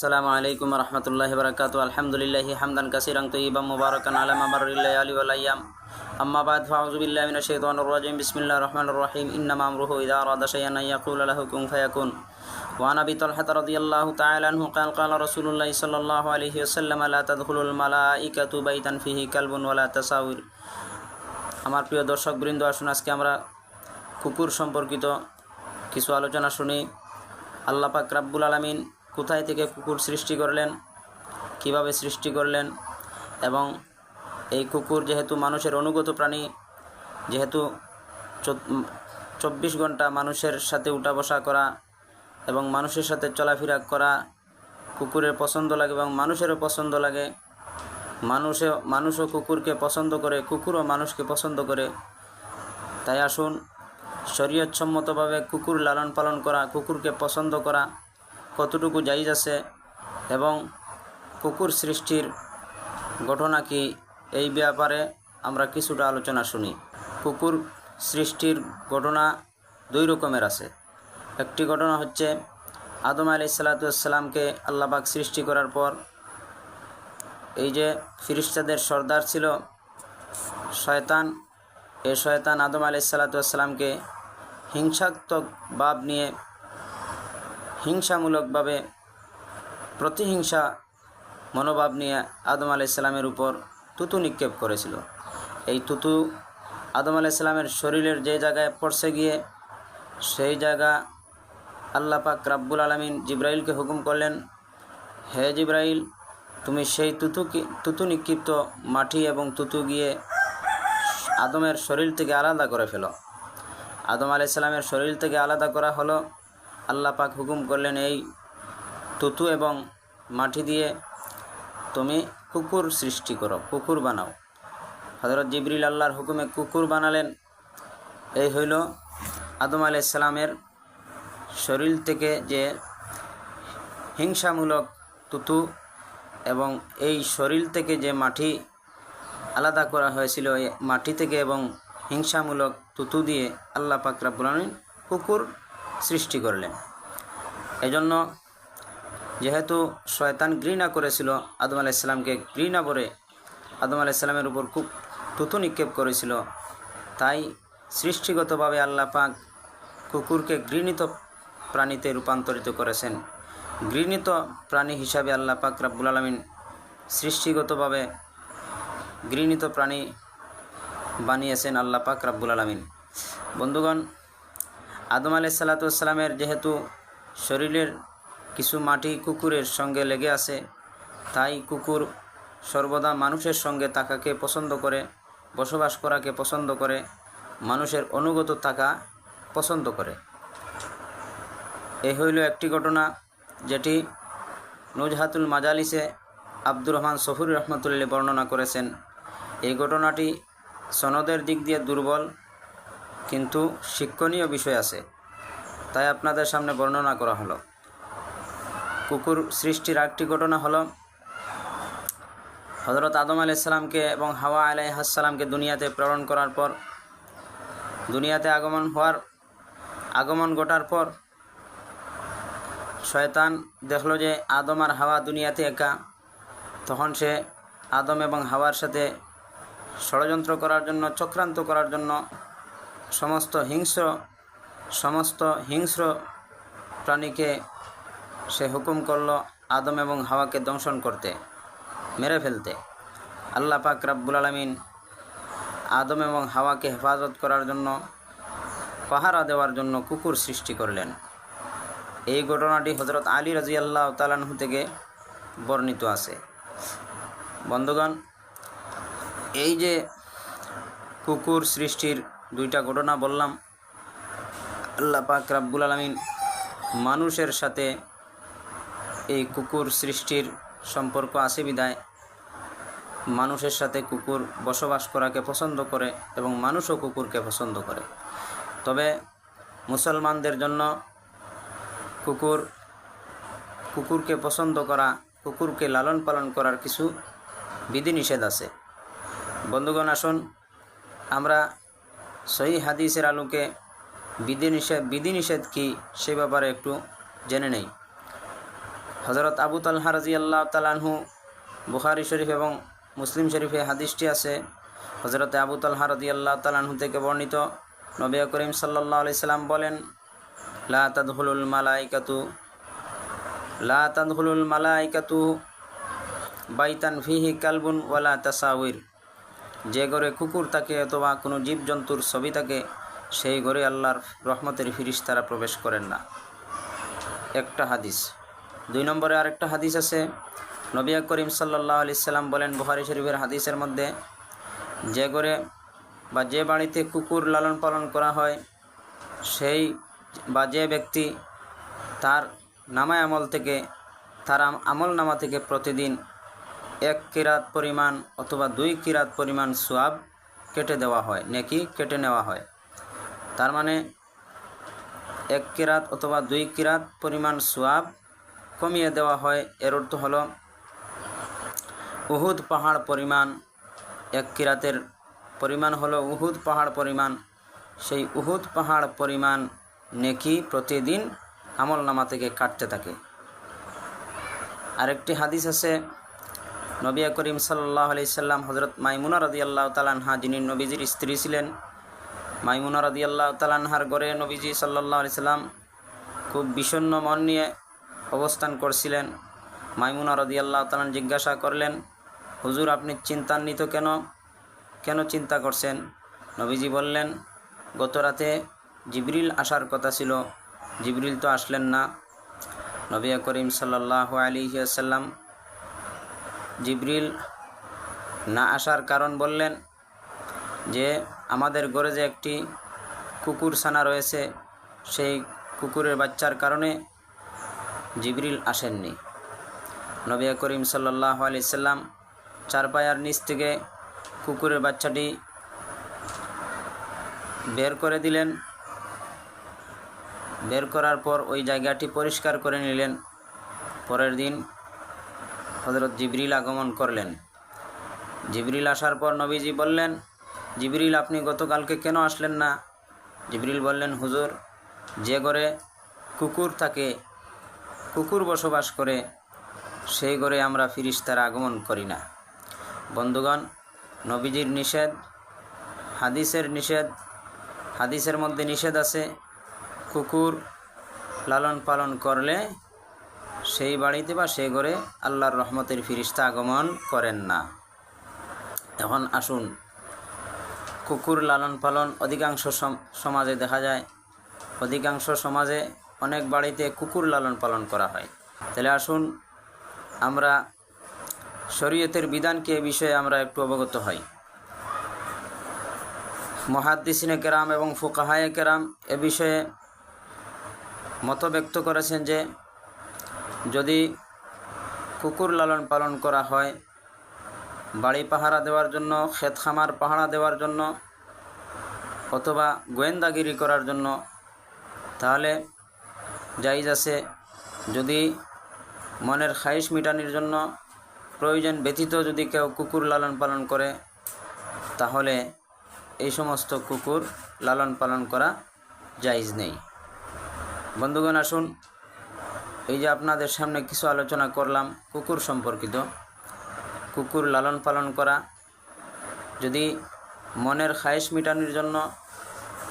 السلام عليكم ورحمة الله وبركاته الحمد لله حمدا كثيرا طيبا مباركا على ممر الليالي والأيام أما بعد فأعوذ بالله من الشيطان الرجيم بسم الله الرحمن الرحيم إنما أمره إذا أراد شيئا أن يقول له كن فيكون وعن أبي طلحة رضي الله تعالى عنه قال قال رسول الله صلى الله عليه وسلم لا تدخل الملائكة بيتا فيه كلب ولا تساور আমার প্রিয় দর্শক বৃন্দ আসুন আজকে আমরা কুকুর সম্পর্কিত কিছু আলোচনা শুনি আল্লাহ পাক রাব্বুল আলামিন কোথায় থেকে কুকুর সৃষ্টি করলেন, কীভাবে সৃষ্টি করলেন এবং এই কুকুর যেহেতু মানুষের অনুগত প্রাণী, যেহেতু চব্বিশ ঘণ্টা মানুষের সাথে উঠা বসা করা এবং মানুষের সাথে চলাফেরা করা কুকুরের পছন্দ লাগে এবং মানুষেরও পছন্দ লাগে, মানুষে, মানুষও কুকুরকে পছন্দ করে, কুকুরও মানুষকে পছন্দ করে। তাই আসুন, শরীয়তসম্মতভাবে কুকুর লালন পালন করা, কুকুরকে পছন্দ করা কতটুকু জায়জ আছে এবং কুকুর সৃষ্টির ঘটনা কি? এই ব্যাপারে আমরা কিছুটা আলোচনা শুনি। কুকুর সৃষ্টির ঘটনা দুই রকমের আছে। একটি ঘটনা হচ্ছে, আদম আলি সাল্লাতামকে আল্লাহবাক সৃষ্টি করার পর এই যে ফিরিস্তাদের সর্দার ছিল শয়তান এই শয়তান আদম আলি সাল্লাতামকে হিংসাত্মক ভাব নিয়ে হিংসামূলকভাবে প্রতিহিংসা মনোভাব নিয়ে আদম আলাইসাল্লামের উপর তুতু নিক্ষেপ করেছিল। এই তুতু আদম আলাইসাল্লামের শরীরের যে জায়গায় পড়ছে গিয়ে সেই জায়গা আল্লাহ পাক রাব্বুল আলমিন জিব্রাইলকে হুকুম করলেন, হে জিব্রাইল, তুমি সেই তুতু তুতু নিক্ষিপ্ত মাটি এবং তুতু গিয়ে আদমের শরীর থেকে আলাদা করে ফেলো। আদম আলাইসাল্লামের শরীর থেকে আলাদা করা হলো। আল্লাহ পাক হুকুম করলেন, এই তুতু এবং মাটি দিয়ে তুমি কুকুর সৃষ্টি করো, কুকুর বানাও। হজরত জিবরিল আল্লাহর হুকুমে কুকুর বানালেন। এই হইল আদম আলাইসালামের শরীর থেকে যে হিংসামূলক তুতু এবং এই শরীর থেকে যে মাটি আলাদা করা হয়েছিল মাটি থেকে এবং হিংসামূলক তুতু দিয়ে আল্লাহ পাক রাব্বুল কুকুর সৃষ্টি করলেন। এজন্য যেহেতু শয়তান ঘৃণা করেছিল, আদম আলাইসাল্লামকে ঘৃণা করে আদম আলাইসাল্লামের উপর খুব তুতু নিক্ষেপ করেছিল, তাই সৃষ্টিগতভাবে আল্লাহ পাক কুকুরকে ঘৃণিত প্রাণীতে রূপান্তরিত করেছেন। ঘৃণিত প্রাণী হিসাবে আল্লাহ পাক রাব্বুল আলমিন সৃষ্টিগতভাবে ঘৃণিত প্রাণী বানিয়েছেন আল্লাহ পাক রাব্বুল আলমিন। বন্ধুগণ আদম আলাই সাল্লাতামের যেহেতু শরীরের কিছু মাটি কুকুরের সঙ্গে লেগে আছে, তাই কুকুর সর্বদা মানুষের সঙ্গে তাকাকে পছন্দ করে, বসবাস করাকে পছন্দ করে, মানুষের অনুগত থাকা পছন্দ করে। এই হইল একটি ঘটনা যেটি নুজহাতুল মাজালিসে আব্দুর রহমান সফুর রহমতুল্লাহ বর্ণনা করেছেন। এই ঘটনাটি সনদের দিক দিয়ে দুর্বল কিন্তু শিক্ষণীয় বিষয় আছে। তাই আপনাদের সামনে বর্ণনা করা হলো। কুকুর সৃষ্টির একটি ঘটনা হলো হজরত আদম আলাইসাল্লামকে এবং হাওয়া আলাইহাসাল্লামকে দুনিয়াতে প্রেরণ করার পর, দুনিয়াতে আগমন হওয়ার, আগমন ঘটার পর শয়তান দেখল যে আদম আর হাওয়া দুনিয়াতে একা। তখন সে আদম এবং হাওয়ার সাথে ষড়যন্ত্র করার জন্য, চক্রান্ত করার জন্য সমস্ত হিংস্র সমস্ত হিংস্র প্রাণীকে সে হুকুম করল আদম এবং হাওয়াকে দংশন করতে, মেরে ফেলতে। আল্লাহ পাক রাব্বুল আলমিন আদম এবং হাওয়াকে হেফাজত করার জন্য পাহারা দেওয়ার জন্য কুকুর সৃষ্টি করলেন। এই ঘটনাটি হজরত আলী রাজি আল্লাহ তালাহু থেকে বর্ণিত আছে। বন্ধুগণ, এই যে কুকুর সৃষ্টির দুইটা ঘটনা বললাম। আল্লাহ পাক রাব্বুল আলমিন মানুষের সাথে এই কুকুর সৃষ্টির সম্পর্ক আছে বিদায়। মানুষের সাথে কুকুর বসবাস করাকে পছন্দ করে এবং মানুষও কুকুরকে পছন্দ করে। তবে মুসলমানদের জন্য কুকুর, কুকুরকে পছন্দ করা, কুকুরকে লালন পালন করার কিছু বিধিনিষেধ আছে। বন্ধুগণ, আসুন আমরা সহি হাদিসের আলোকে বিধিনিষেধ বিধিনিষেধ কী সে ব্যাপারে একটু জেনে নেই। হজরত আবু তালহা রাজি আল্লাহ তালাহু বুখারি শরীফ এবং মুসলিম শরীফে হাদিসটি আছে। হজরত আবু তালহা রদি আল্লাহ তালাহু থেকে বর্ণিত নবী করিম সাল্লাহ আলি সাল্লাম বলেন, লা তাদহুলুল মালাইকাতু লা তাদহুলুল মালাইকাতু বাইতান ফিহি কালবুন ওয়ালা তাসাউর যে ঘরে কুকুর থাকে অথবা কোনো জীবজন্তুর ছবি থাকে, সেই ঘরে আল্লাহর রহমতের ফিরিস তারা প্রবেশ করেন না। একটা হাদিস। দুই নম্বরে আরেকটা হাদিস আছে। নবিয়া করিম সাল্লাহ আলি সাল্লাম বলেন বুহারি শরীফের হাদিসের মধ্যে, যে ঘরে বা যে বাড়িতে কুকুর লালন পালন করা হয়, সেই বা যে ব্যক্তি তার নামায় আমল থেকে, তার আম- আমল নামা থেকে প্রতিদিন এক কিরাত পরিমাণ অথবা দুই কিরাত পরিমাণ সোয়াব কেটে দেওয়া হয়, নেকি কেটে নেওয়া হয়। তার মানে এক কিরাত অথবা দুই কিরাত পরিমাণ সোয়াব কমিয়ে দেওয়া হয়, এর অর্থ হল উহুদ পাহাড় পরিমাণ, এক কিরাতের পরিমাণ হলো উহুদ পাহাড় পরিমাণ। সেই উহুদ পাহাড় পরিমাণ নেকি প্রতিদিন আমল নামা থেকে কাটতে থাকে। আরেকটি হাদিস আছে নবিয়া করিম সাল্লাহ আলি সাল্লাম হজরত মাইমুনা রদি আল্লাহ তালানহা যিনি নবীজির স্ত্রী ছিলেন, মাইমুনা রদি আল্লাহ তালানহার গড়ে নবীজি সাল্লাহ আলি সাল্লাম খুব বিষণ্ণ মন নিয়ে অবস্থান করছিলেন। মাইমুনা রদি আল্লাহ তালান জিজ্ঞাসা করলেন, হুজুর, আপনি চিন্তান্বিত কেন? কেন চিন্তা করছেন? নবীজি বললেন, গত রাতে জিবরিল আসার কথা ছিল, জিবরিল তো আসলেন না। নবিয়া করিম সাল্লাহ আলী সাল্লাম জিবরিল না আসার কারণ বললেন যে, আমাদের ঘরে যে একটি কুকুর ছানা রয়েছে। সেই কুকুরের বাচ্চার কারণে জিবরিল আসেননি। নবিয়া করিম সাল্লাহ আলি সাল্লাম চার পায়ার নিচ থেকে কুকুরের বাচ্চাটি বের করে দিলেন। বের করার পর ওই জায়গাটি পরিষ্কার করে নিলেন। পরের দিন হজরত জিবরিল আগমন করলেন। জিবরিল আসার পর নবীজি বললেন, জিবরিল, আপনি গতকালকে কেন আসলেন না? জিবরিল বললেন, হুজুর, যে ঘরে কুকুর থাকে, কুকুর বসবাস করে, সেই ঘরে আমরা ফিরিস্তার আগমন করি না। বন্ধুগণ, নবীজির নিষেধ, হাদিসের নিষেধ, হাদিসের মধ্যে নিষেধ আছে, কুকুর লালন পালন করলে সেই বাড়িতে বা সেই ঘরে আল্লাহর রহমতের ফিরিস্তা আগমন করেন না। এখন আসুন, কুকুর লালন পালন অধিকাংশ সম- সমাজে দেখা যায়। অধিকাংশ সমাজে অনেক বাড়িতে কুকুর লালন পালন করা হয়। তাহলে আসুন, আমরা শরীয়তের বিধানকে এ বিষয়ে আমরা একটু অবগত হই। মহাদ্দিসিনে কেরাম এবং ফুকাহায়ে কেরাম এ বিষয়ে মত ব্যক্ত করেছেন যে যদি কুকুর লালন পালন করা হয়, বাড়ি পাহারা দেওয়ার জন্য, ক্ষেত খামার পাহারা দেওয়ার জন্য, অথবা গোয়েন্দাগিরি করার জন্য, তাহলে জাইজ আছে। যদি মনের খাইশ মিটানির জন্য প্রয়োজন ব্যতীত যদি কেউ কুকুর লালন পালন করে, তাহলে এই সমস্ত কুকুর লালন পালন করা জাইজ নেই। বন্ধুগণ, আসুন এই যে আপনাদের সামনে কিছু আলোচনা করলাম কুকুর সম্পর্কিত। কুকুর লালন পালন করা। যদি মনের খায়েশ মিটানোর জন্য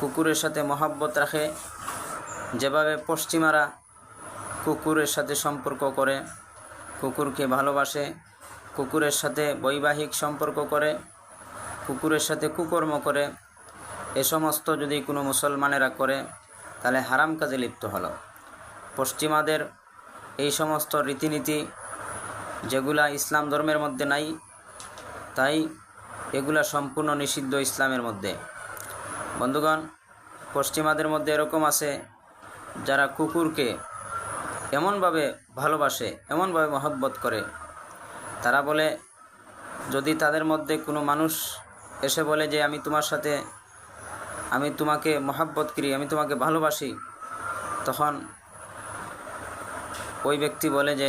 কুকুরের সাথে মহাব্বত রাখে, যেভাবে পশ্চিমারা কুকুরের সাথে সম্পর্ক করে, কুকুরকে ভালোবাসে, কুকুরের সাথে বৈবাহিক সম্পর্ক করে, কুকুরের সাথে কুকর্ম করে, এ সমস্ত যদি কোনো মুসলমানেরা করে, তাহলে হারাম কাজে লিপ্ত হলো। পশ্চিমাদের এই সমস্ত রীতিনীতি যেগুলা ইসলাম ধর্মের মধ্যে নাই, তাই এগুলা সম্পূর্ণ নিষিদ্ধ ইসলামের মধ্যে। বন্ধুগণ, পশ্চিমাদের মধ্যে এরকম আছে, যারা কুকুরকে এমনভাবে ভালোবাসে, এমনভাবে মহব্বত করে। তারা বলে, যদি তাদের মধ্যে কোনো মানুষ এসে বলে যে, আমি তোমার সাথে, আমি তোমাকে মহাব্বত করি, আমি তোমাকে ভালোবাসি, তখন ওই ব্যক্তি বলে যে,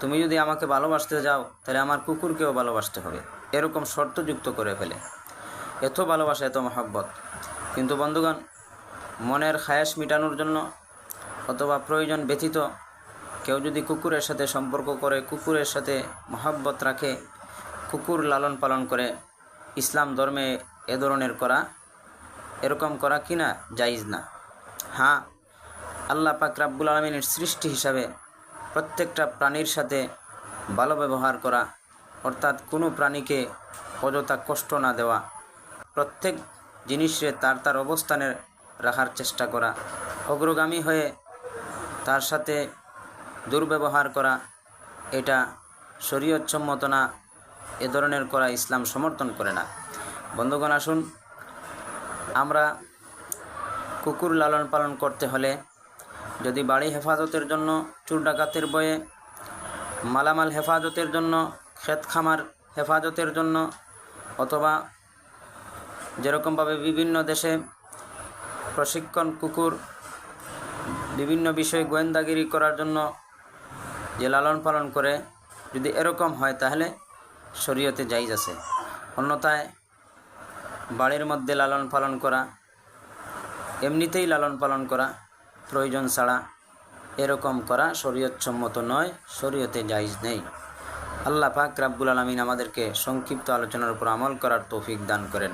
তুমি যদি আমাকে ভালোবাসতে যাও, তাহলে আমার কুকুরকেও ভালোবাসতে হবে। এরকম শর্তযুক্ত করে ফেলে। এত ভালোবাসা, এত মহাব্বত। কিন্তু বন্ধুগণ, মনের খায়াস মিটানোর জন্য অথবা প্রয়োজন ব্যতীত কেউ যদি কুকুরের সাথে সম্পর্ক করে, কুকুরের সাথে মহাব্বত রাখে, কুকুর লালন পালন করে, ইসলাম ধর্মে এ ধরনের করা, এরকম করা কিনা জাইজ না। হ্যাঁ আল্লাহ পাক রাব্বুল আলমিনের সৃষ্টি হিসাবে প্রত্যেকটা প্রাণীর সাথে ভালো ব্যবহার করা, অর্থাৎ কোনো প্রাণীকে অযথা কষ্ট না দেওয়া। প্রত্যেক জিনিসে তার তার অবস্থানে রাখার চেষ্টা করা। অগ্রগামী হয়ে তার সাথে দুর্ব্যবহার করা, এটা শরীয়তসম্মত না, এ ধরনের করা ইসলাম সমর্থন করে না। বন্ধুগণ, আসুন, আমরা কুকুর লালন পালন করতে হলে যদি বাড়ি হেফাজতের জন্য চুর ডাকাতের বয়ে, মালামাল হেফাজতের জন্য ক্ষেত খামার হেফাজতের জন্য, অথবা যেরকমভাবে বিভিন্ন দেশে প্রশিক্ষণ কুকুর, বিভিন্ন বিষয়ে গোয়েন্দাগিরি করার জন্য যে লালন পালন করে, যদি এরকম হয় তাহলে শরীয়তে জাইজ আছে। অন্যথায় বাড়ির মধ্যে লালন পালন করা, এমনিতেই লালন পালন করা প্রয়োজন ছাড়া এরকম করা শরীয়তসম্মত নয়, শরীয়তে জায়জ নেই। আল্লাহ পাক রাব্বুল আলমিন আমাদেরকে সংক্ষিপ্ত আলোচনার উপর আমল করার তৌফিক দান করেন।